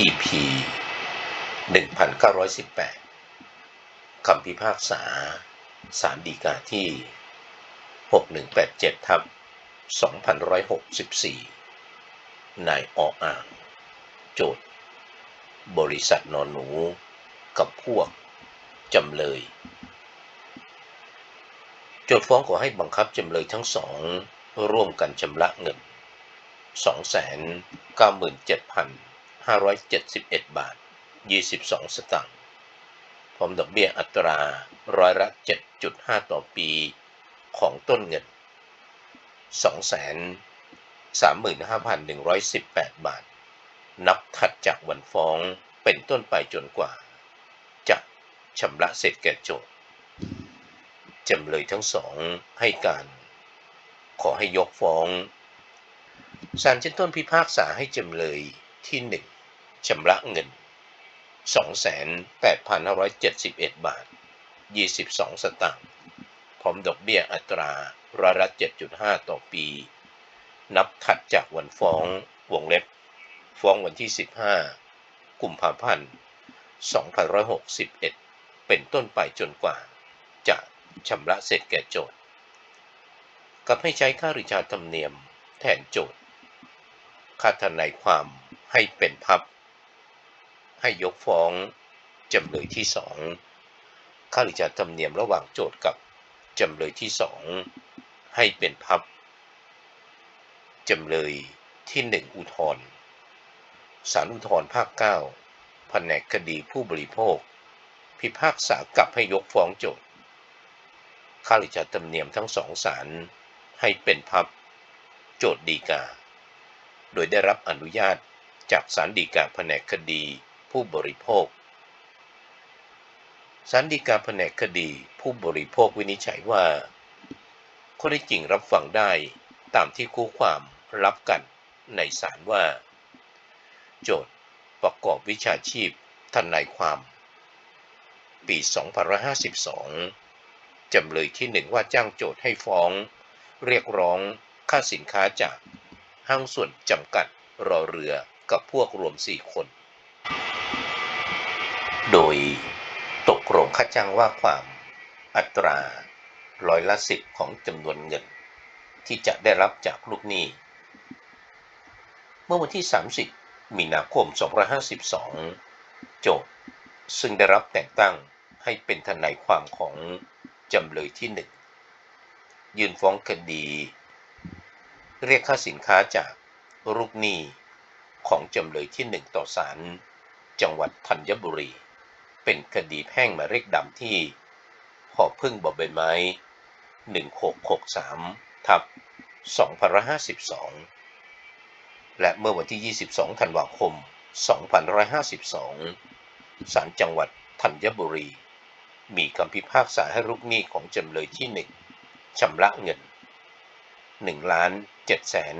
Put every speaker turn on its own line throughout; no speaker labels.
EP 1918 คำพิพากษาสารดีกาที่ 6187ทับ2164 นายออ่าง โจทย์ บริษัทนอนหนู กับพวก จำเลย โจทย์ฟ้องขอให้บังคับจำเลยทั้งสอง ร่วมกันชำระเงิน 571 บาท 22 สตางค์พร้อมดอกเบี้ยอัตราร้อยละ 7.5 ต่อปีของต้นเงิน 235,118 บาท นับถัดจากวันฟ้องเป็นต้นไปจนกว่า จะชำระเสร็จแก่โจทย์จำเลยทั้งสองให้การ ขอให้ยกฟ้องศาลชั้นต้นพิพากษาให้จำเลยที่หนึ่ง ชำระเงิน 28,571 บาท 22 สตางค์ พร้อมดอกเบี้ยอัตราร้อยละ7.5 ต่อปี นับถัดจากวันฟ้องวงเล็บ ฟ้องวันที่ 15 กุมภาพันธ์ 2561 เป็นต้นไปจนกว่า จะชำระเสร็จแก่โจทย์ กับให้ใช้ค่าริชาธรรมเนียมแทนโจทย์ค่าทนายความให้เป็นพับ ให้ยกฟ้องจำเลยที่สองค่าริชาร์จธรรมเนียมระหว่างโจทย์กับจำเลยที่สองให้เป็นพับจำเลยที่หนึ่งอุทธรณ์ศาลอุทธรณ์ภาคเก้าแผนกคดีผู้บริโภค พิพากษากลับให้ยกฟ้องโจทย์ค่าริชาร์จธรรมเนียมทั้งสองศาลให้เป็นพับโจทย์ดีกา โดยได้รับอนุญาตจากศาลฎีกาแผนกคดี ผู้บริโภคศาลฎีกาแผนกคดีผู้บริโภควินิจฉัยว่าข้อได้จริงรับฟังได้ตามที่คู่ความรับกันในศาลว่า โจทย์ประกอบวิชาชีพทนายความ ปี2552 จำเลยที่หนึ่งว่าจ้างโจทย์ให้ฟ้อง เรียกร้องค่าสินค้าจากห้างส่วนจำกัดรอเรือกับพวกรวม 4 คน โดย ตกลงค่าจ้างว่าความอัตราร้อยละสิบของจำนวนเงิน ที่จะได้รับจากลูกหนี้ เมื่อวันที่ 30 มีนาคม 2552 โจทซึ่งได้รับแต่งตั้งให้เป็นทนายความของจำเลยที่หนึ่งยื่นฟ้องคดี เรียกค่าสินค้าจากลูกหนี้ของจำเลยที่หนึ่งต่อศาลจังหวัดธัญบุรี เป็นคดีแพ่งหมายเลขดำที่หอพึ่งบอบใบไม้ 1663 ทับ2552 และเมื่อวันที่ 22 ธันวาคม 2552 ศาลจังหวัดธัญบุรี มีคำพิพากษาให้ลูกหนี้ของจำเลยที่1ชำระเงิน 1 ล้าน7แสน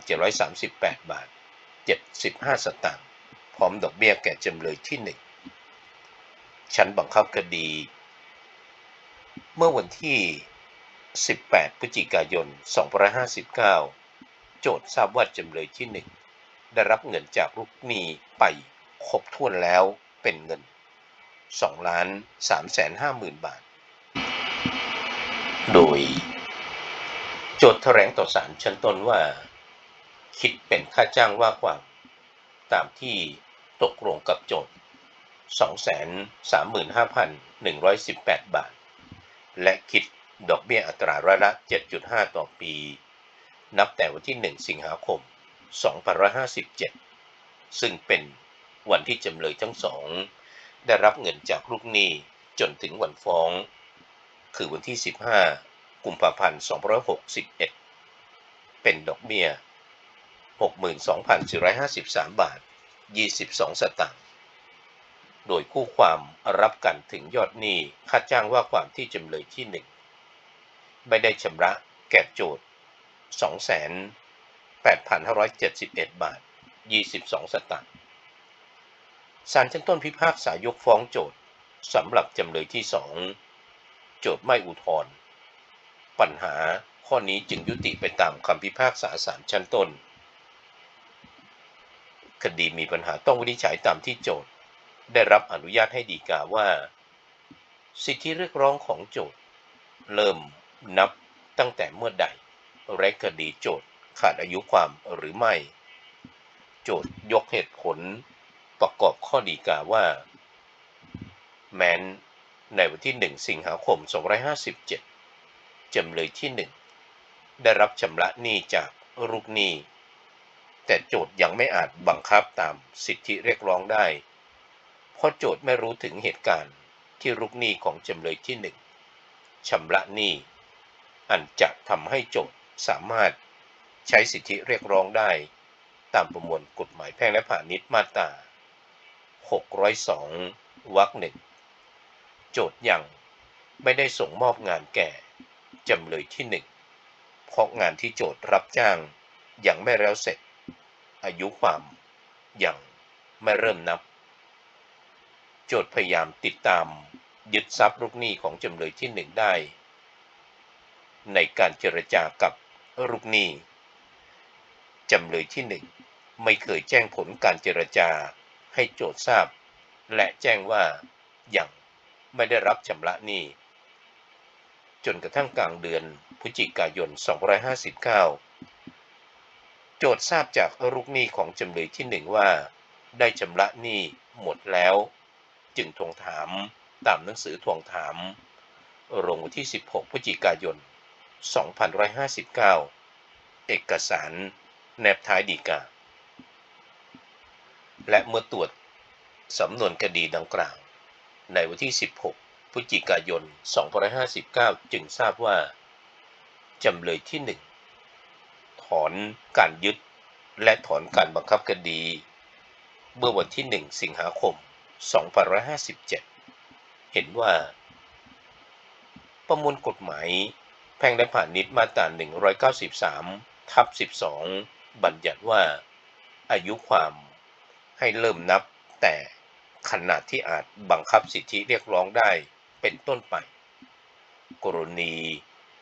31,738 บาท 75 สตางค์ พร้อมดอกเบี้ยแก่จำเลยที่1 ชั้นบังคับคดี เมื่อวันที่ 18 พฤศจิกายน 2559 โจทย์ทราบว่าจำเลยที่ 1 ได้รับเงินจากลูกหนี้ไปครบถ้วนแล้วเป็นเงิน 2 ล้าน3แสน5หมื่นบาท โดย โจทย์แถลงต่อศาลชั้นต้นว่า คิดเป็นค่าจ้างว่าความตามที่ตกลงกับโจทย์ 235,118 บาท และคิดดอกเบี้ยอัตราร้อยละ 7.5 ต่อปี นับแต่วันที่ 1 สิงหาคม 2557 ซึ่งเป็นวันที่จำเลยทั้งสอง ได้รับเงินจากลูกหนี้จนถึงวันฟ้อง คือวันที่ 15 กุมภาพันธ์ 2561 เป็นดอกเบี้ย 62,453 บาท 22 สตางค์ โดยคู่ความรับกันถึงยอดหนี้ค่าจ้างว่าความที่จำเลยที่1ไม่ได้ชำระแก่โจทย์28,571 บาท 22 สตางค์ศาลชั้นต้นพิพากษายกฟ้องโจทย์สำหรับจำเลยที่2โจทย์ไม่อุทธรณ์ปัญหาข้อนี้จึงยุติไปตามคำพิพากษาศาลชั้นต้น คดีมีปัญหาต้องวินิจฉัยตามที่โจทย์ ได้รับอนุญาตให้ดีกาว่า สิทธิเรียกร้องของโจทย์ เริ่มนับตั้งแต่เมื่อใดและคดีโจทย์ขาดอายุความหรือไม่ โจทย์ยกเหตุผลประกอบข้อดีกาว่า แม้นในวันที่ 1 สิงหาคม 2557 จำเลยที่ 1 ได้รับชำระหนี้จากลูกหนี้ แต่โจทย์ยังไม่อาจบังคับตามสิทธิเรียกร้องได้ เพราะโจทย์ไม่รู้ถึงเหตุการณ์ที่ลูกหนี้ของจำเลยที่1ชำระหนี้ อันจะทำให้โจทย์สามารถใช้สิทธิเรียกร้องได้ ตามประมวลกฎหมายแพ่งและพาณิชย์มาตรา 602 วรรคหนึ่งโจทย์ยังไม่ได้ส่งมอบงานแก่จำเลยที่หนึ่งเพราะงานที่โจทย์รับจ้างยังไม่แล้วเสร็จ อายุความยังไม่เริ่มนับ โจทย์พยายามติดตาม ยึดทรัพย์ลูกหนี้ของจำเลยที่หนึ่งได้ ในการเจรจากับลูกหนี้จำเลยที่หนึ่งไม่เคยแจ้งผลการเจรจาให้โจทย์ทราบ และแจ้งว่ายังไม่ได้รับชำระหนี้จนกระทั่งกลางเดือนพฤศจิกายน 2559 โจทย์ทราบจากลูกหนี้ของจำเลยที่หนึ่งว่า ได้ชำระหนี้หมดแล้ว จึงทวงถามตามหนังสือทวงถามลงวันที่ 16 พฤศจิกายน 2559 เอกสาร แนบท้ายดีกา และเมื่อตรวจสำนวนคดีดังกล่าว ในวันที่ 16 พฤศจิกายน 2559 จึงทราบว่า จำเลยที่ 1 ถอนการยึดและถอนการบังคับคดี เมื่อวันที่ 1 สิงหาคม 2557 เห็นว่า ประมวลกฎหมาย แพ่งและพาณิชย์มาตรา193 ทับ 12 บัญญัติว่า อายุความให้เริ่มนับแต่ขนาดที่อาจบังคับสิทธิเรียกร้องได้เป็นต้นไป กรณี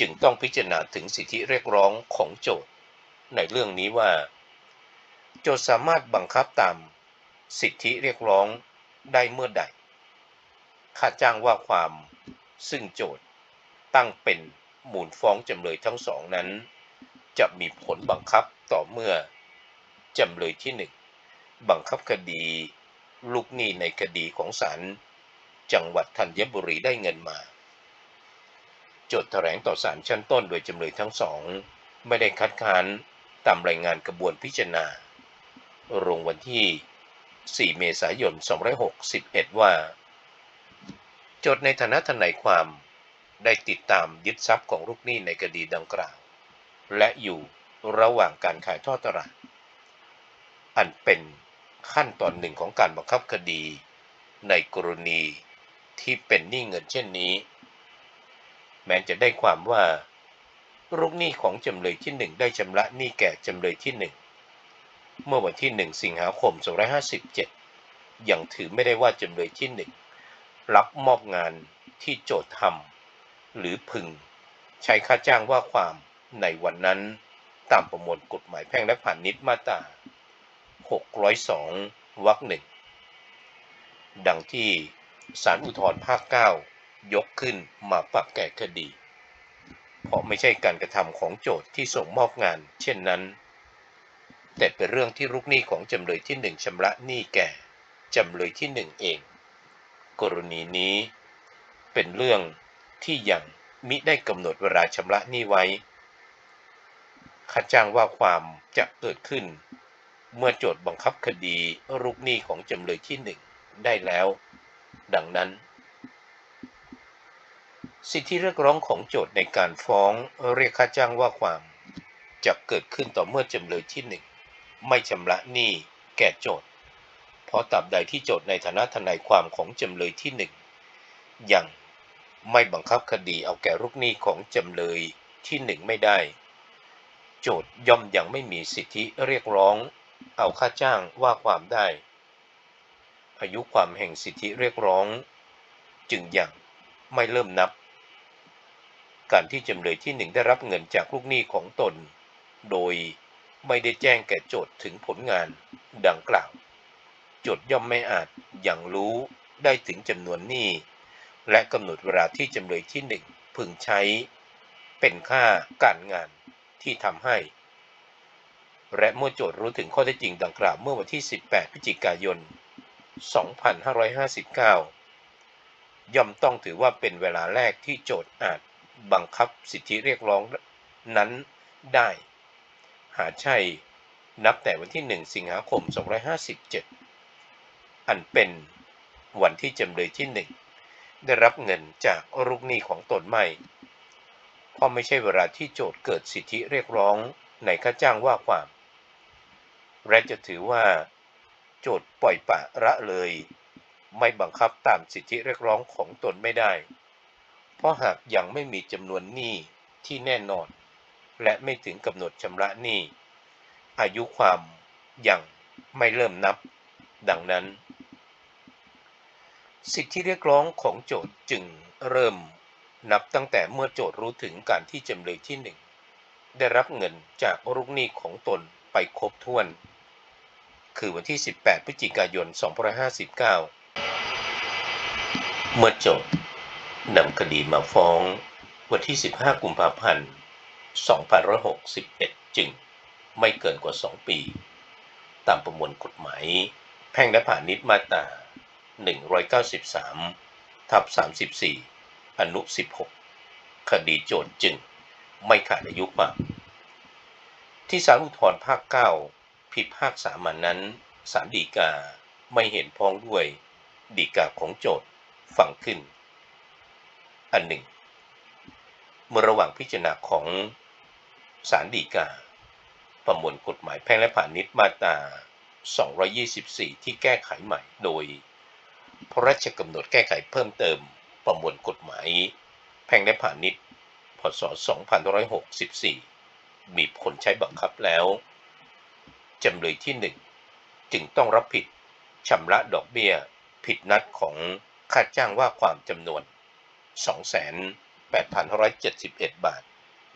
จึงต้องพิจารณาถึงสิทธิเรียกร้องของโจทย์ ในเรื่องนี้ว่า โจทย์สามารถบังคับตามสิทธิเรียกร้อง ได้เมื่อใดค่าจ้างว่าความซึ่งโจทย์ตั้งเป็นมูลฟ้องจำเลยทั้งสองนั้น จะมีผลบังคับต่อเมื่อจำเลยที่หนึ่งบังคับคดีลูกหนี้ในคดีของศาลจังหวัดธัญบุรีได้เงินมา โจทย์แถลงต่อศาลชั้นต้นโดยจำเลยทั้งสอง ไม่ได้คัดค้านตามรายงานกระบวนพิจารณาลงวันที่ 4 เมษายน 2561 ว่า โจทย์ในฐานะทนายความได้ติดตามยึดทรัพย์ของลูกหนี้ในคดีดังกล่าว และอยู่ระหว่างการขายทอดตลาด อันเป็นขั้นตอนหนึ่งของการบังคับคดี ในกรณีที่เป็นหนี้เงินเช่นนี้ แม้จะได้ความว่าลูกหนี้ของจำเลยที่หนึ่งได้ชำระหนี้แก่จำเลยที่หนึ่ง เมื่อวันที่ 1 สิงหาคม 2557 ยังถือไม่ได้ว่าจำเลยที่หนึ่งรับมอบงานที่โจทย์ทำหรือพึง ใช้ค่าจ้างว่าความในวันนั้นตามประมวลกฎหมายแพ่งและพาณิชย์มาตรา 602 วรรคหนึ่ง ดังที่ศาลอุทธรภาค 9 ยกขึ้นมาปรับแก้คดี เพราะไม่ใช่การกระทำของโจทย์ที่ส่งมอบงาน เช่นนั้น แต่เป็นเรื่องที่ลูกหนี้ของจำเลยที่หนึ่งชำระหนี้แก่จำเลยที่หนึ่งเอง กรณีนี้ เป็นเรื่องที่ยังมิได้กำหนดเวลาชำระหนี้ไว้ ค่าจ้างว่าความจะเกิดขึ้น เมื่อโจทย์บังคับคดีลูกหนี้ของจำเลยที่หนึ่งได้แล้ว ดังนั้น สิทธิเรียกร้องของโจทย์ในการฟ้องเรียกค่าจ้างว่าความจะเกิดขึ้นต่อเมื่อจำเลยที่หนึ่ง ไม่ชำระหนี้แก่โจทย์เพราะตราบใดที่โจทย์ในฐานะทนายความของจำเลยที่หนึ่งยังไม่บังคับคดีเอาแก่ลูกหนี้ของจำเลยที่หนึ่งไม่ได้ โจทย์ย่อมยังไม่มีสิทธิเรียกร้อง เอาค่าจ้างว่าความได้ อายุความแห่งสิทธิเรียกร้อง จึงยังไม่เริ่มนับ การที่จำเลยที่หนึ่งได้รับเงินจากลูกหนี้ของตน โดย ไม่ได้แจ้งแก่โจทย์ถึงผลงานดังกล่าว โจทย์ย่อมไม่อาจอย่างรู้ได้ถึงจำนวนหนี้ และกำหนดเวลาที่จำเลยที่หนึ่งพึงใช้ เป็นค่าการงานที่ทำให้ และเมื่อโจทย์รู้ถึงข้อเท็จจริงดังกล่าวเมื่อวันที่ 18 พฤศจิกายน 2559 ย่อมต้องถือว่าเป็นเวลาแรกที่โจทย์อาจบังคับสิทธิเรียกร้องนั้นได้ หาใช่นับแต่วันที่ 1 สิงหาคม 2557 อันเป็นวันที่จำเลยที่ 1 ได้รับเงินจากลูกหนี้ของตนไม่ เพราะไม่ใช่เวลาที่โจทย์เกิดสิทธิเรียกร้องในค่าจ้างว่าความ และจะถือว่า โจทย์ปล่อยปะละเลย ไม่บังคับตามสิทธิเรียกร้องของตนไม่ได้ เพราะหากยังไม่มีจำนวนหนี้ที่แน่นอน และไม่ถึงกำหนดชำระหนี้ อายุความยังไม่เริ่มนับ ดังนั้น สิทธิเรียกร้องของโจทย์จึงเริ่มนับตั้งแต่เมื่อโจทย์รู้ถึงการที่จำเลยที่หนึ่งได้รับเงินจากลูกหนี้ของตนไปครบถ้วน คือวันที่ 18 พฤศจิกายน 2559 เมื่อโจทย์นำคดีมาฟ้องวันที่ 15 กุมภาพันธ์ 2561 จึงไม่เกินกว่า 2 ปี ตามประมวลกฎหมาย แพ่งและพาณิชย์มาตรา 193 ทับ 34 อนุ 16 คดีโจทย์จึงไม่ขาดอายุความที่ศาลอุทธรภาค 9 พิพากษามานั้นศาลฎีกาไม่เห็นพ้องด้วยฎีกาของโจทย์ฟังขึ้น อันหนึ่ง เมื่อระหว่างพิจารณาของ ศาลฎีกา ประมวลกฎหมายแพ่งและพาณิชย์มาตรา 224 ที่แก้ไขใหม่โดย พระราชกำหนดแก้ไขเพิ่มเติม ประมวลกฎหมาย แพ่งและพาณิชย์ พศ 2564 มีผลใช้บังคับแล้วจำเลยที่ 1 จึงต้องรับผิดชำระดอกเบี้ย ผิดนัดของค่าจ้างว่าความจำนวน 28,171 บาท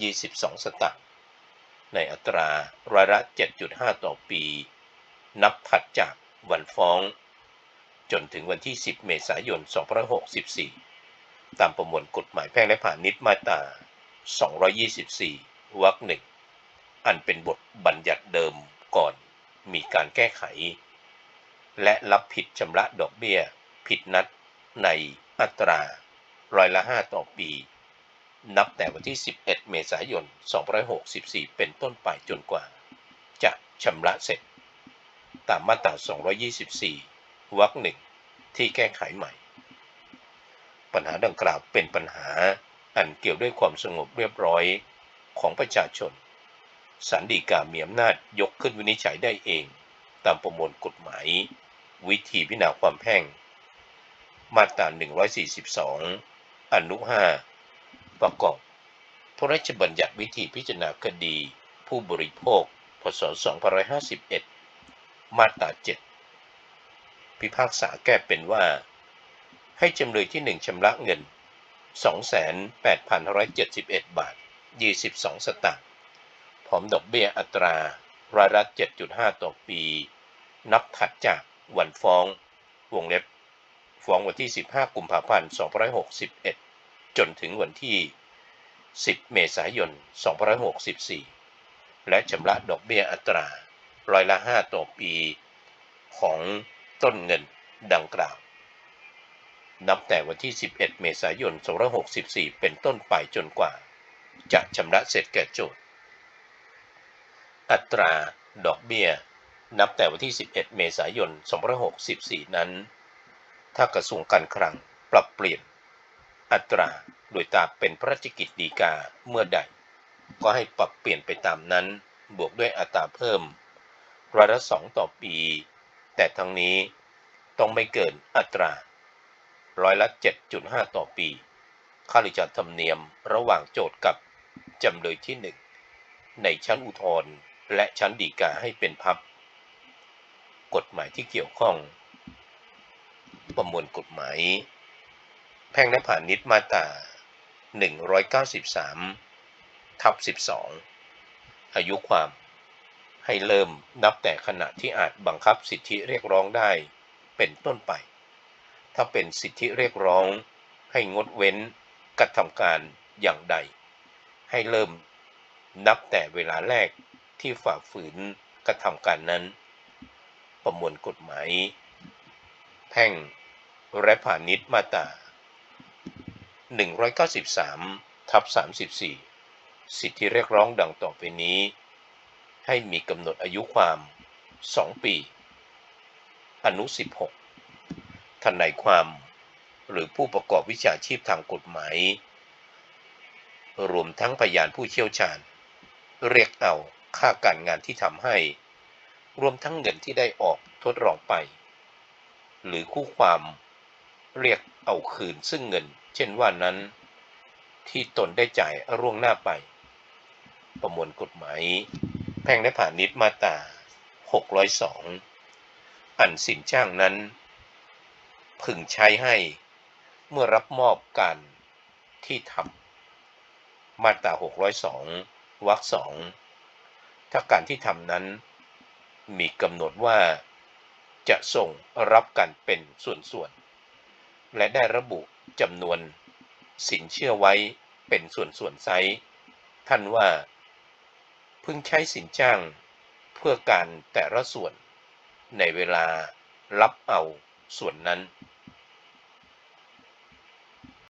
22 สตางค์ ในอัตราร้อยละ 7.5 ต่อปี นับถัดจากวันฟ้อง จนถึงวันที่ 10 เมษายน 2564 ตามประมวลกฎหมายแพ่งและพาณิชย์มาตรา 224 วรรคหนึ่ง อันเป็นบทบัญญัติเดิมก่อนมีการแก้ไข และรับผิดชำระดอกเบี้ย ผิดนัดในอัตราร้อยละ 5 ต่อปี นับแต่วันที่ 11 เมษายน 2564 เป็นต้นไปจนกว่า จะชำระเสร็จ ตามมาตรา 224 วรรคหนึ่งที่แก้ไขใหม่ ปัญหาดังกล่าวเป็นปัญหาอันเกี่ยวด้วยความสงบเรียบร้อยของประชาชนสันดีกามีอำนาจยกขึ้นวินิจฉัยได้เอง ตามประมวลกฎหมาย วิธีพิจารณาความแพ่ง มาตรา 142 อนุ 5 ประกอบ พระราชบัญญัติวิธีพิจารณาคดี ผู้บริโภค พศ 2551 มาตรา 7 พิพากษาแก้เป็นว่า ให้จำเลยที่ 1ชำระเงิน 28,171 บาท 22 สตางค์พร้อมดอกเบี้ยอัตรารายละ7.5 ต่อปี นับถัดจากวันฟ้อง วงเล็บ ฟ้องวันที่ 15 กุมภาพันธ์ 2561 จนถึงวันที่ 10 เมษายน 2564 และชำระดอกเบี้ยอัตราร้อยละ 5 ต่อปีของต้นเงินดังกล่าว นับแต่วันที่ 11 เมษายน 2564 เป็นต้นไปจนกว่า จะชำระเสร็จแก่โจทย์ อัตราดอกเบี้ย นับแต่วันที่ 11 เมษายน 2564 นั้น ถ้ากระทรวงการคลังปรับเปลี่ยน อัตราโดยตามเป็นพระราชกิจฎีกาเมื่อใด ก็ให้ปรับเปลี่ยนไปตามนั้น บวกด้วยอัตราเพิ่มร้อยละสองต่อปี แต่ทั้งนี้ต้องไม่เกินอัตราร้อยละ 7.5 ต่อปี ค่าริจาธรรมเนียมระหว่างโจทก์กับจำเลยที่1ในชั้นอุทธรณ์และชั้นฎีกาให้เป็นพับ กฎหมายที่เกี่ยวข้อง ประมวลกฎหมาย แพ่งและพาณิชมาตรา193ทับ12 อายุความ ให้เริ่มนับแต่ขณะที่อาจบังคับสิทธิเรียกร้องได้เป็นต้นไป ถ้าเป็นสิทธิเรียกร้องให้งดเว้นกระทำการอย่างใด ให้เริ่มนับแต่เวลาแรกที่ฝ่าฝืนกระทำการนั้น ประมวลกฎหมาย แพ่งและพาณิชย์มาตรา 193ทับ34 สิทธิเรียกร้องดังต่อไปนี้ ให้มีกำหนดอายุความ 2 ปี อนุ 16ทนายความ หรือผู้ประกอบวิชาชีพทางกฎหมาย รวมทั้งพยานผู้เชี่ยวชาญ เรียกเอาค่าการงานที่ทำให้ รวมทั้งเงินที่ได้ออกทดลองไป หรือคู่ความเรียกเอาคืนซึ่งเงิน เช่นว่านั้นที่ตนได้จ่ายร่วงหน้าไป ประมวลกฎหมาย แพ่งและพาณิชย์มาตรา602 อันสินจ้างนั้น พึงใช้ให้เมื่อรับมอบการที่ทำมาตรา602วรรคสองถ้าการที่ทำนั้น มีกำหนดว่าจะส่งรับกันเป็นส่วนๆ และได้ระบุ จำนวนสินเชื่อไว้เป็นส่วนส่วนไซส์ท่านว่า พึงใช้สินจ้างเพื่อการแต่ละส่วนในเวลารับเอาส่วนนั้น